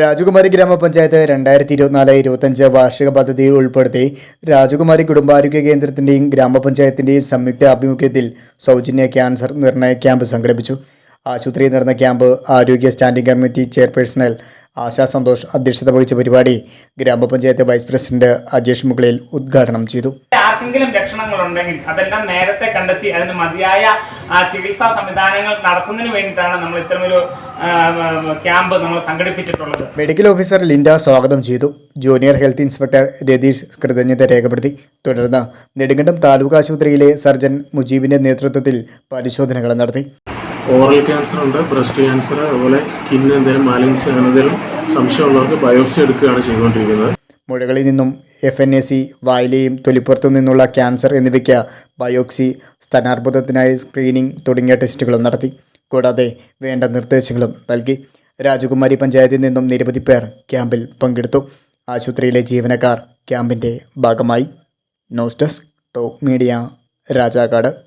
രാജകുമാരി ഗ്രാമപഞ്ചായത്ത് രണ്ടായിരത്തി ഇരുപത്തിനാല് ഇരുപത്തഞ്ച് വാർഷിക പദ്ധതിയിൽ ഉൾപ്പെടുത്തി രാജകുമാരി കുടുംബാരോഗ്യ കേന്ദ്രത്തിന്റെയും ഗ്രാമപഞ്ചായത്തിന്റെയും സംയുക്ത ആഭിമുഖ്യത്തിൽ സൗജന്യ ക്യാൻസർ നിർണയ ക്യാമ്പ് സംഘടിപ്പിച്ചു. ആശുപത്രിയിൽ നടന്ന ക്യാമ്പ് ആരോഗ്യ സ്റ്റാൻഡിംഗ് കമ്മിറ്റി ചെയർപേഴ്സണൽ ആശാ സന്തോഷ് അധ്യക്ഷത വഹിച്ച പരിപാടി ഗ്രാമപഞ്ചായത്ത് വൈസ് പ്രസിഡന്റ് അജേഷ് മുകളിൽ ഉദ്ഘാടനം ചെയ്തു. ആർക്കെങ്കിലും ലക്ഷണങ്ങൾ ഉണ്ടെങ്കിൽ അതെല്ലാം നേരത്തെ കണ്ടെത്തി അതിന് മതിയായ ആ, ചികിത്സാ സംവിധാനങ്ങൾ നടത്തുന്നതിന് വേണ്ടിയിട്ടാണ് നമ്മൾ ഇത്തരമൊരു ക്യാമ്പ് നമ്മൾ സംഘടിപ്പിച്ചിട്ടുള്ളത്. മെഡിക്കൽ ഓഫീസർ ലിൻഡ സ്വാഗതം ചെയ്തു. ജൂനിയർ ഹെൽത്ത് ഇൻസ്പെക്ടർ രതീഷ് കൃതജ്ഞത രേഖപ്പെടുത്തി. തുടർന്ന് നെടുങ്കണ്ടം താലൂക്ക് ആശുപത്രിയിലെ സർജൻ മുജീബിന്റെ നേതൃത്വത്തിൽ പരിശോധനകൾ നടത്തി. ഓറൽ ക്യാൻസർ ഉണ്ട് ബ്രസ്റ്റ് ക്യാൻസർ അതുപോലെ സ്കിൻ എന്തെങ്കിലും മാലിന്യ അങ്ങനെ എന്തെങ്കിലും സംശയമുള്ളവർക്ക് ബയോപ്സി എടുക്കുകയാണ് ചെയ്തുകൊണ്ടിരിക്കുന്നത്. മുഴകളിൽ നിന്നും എഫ് എൻ എ സി വായിലെയും തൊലിപ്പുറത്തു നിന്നുള്ള ക്യാൻസർ എന്നിവയ്ക്ക് ബയോക്സി സ്ഥാനാർബുദത്തിനായി സ്ക്രീനിംഗ് തുടങ്ങിയ ടെസ്റ്റുകളും നടത്തി. കൂടാതെ വേണ്ട നിർദ്ദേശങ്ങളും നൽകി. രാജകുമാരി പഞ്ചായത്തിൽ നിന്നും നിരവധി പേർ ക്യാമ്പിൽ പങ്കെടുത്തു. ആശുപത്രിയിലെ ജീവനക്കാർ ക്യാമ്പിന്റെ ഭാഗമായി. നോസ്റ്റസ് ടോപ്പ് മീഡിയ രാജാക്കാട്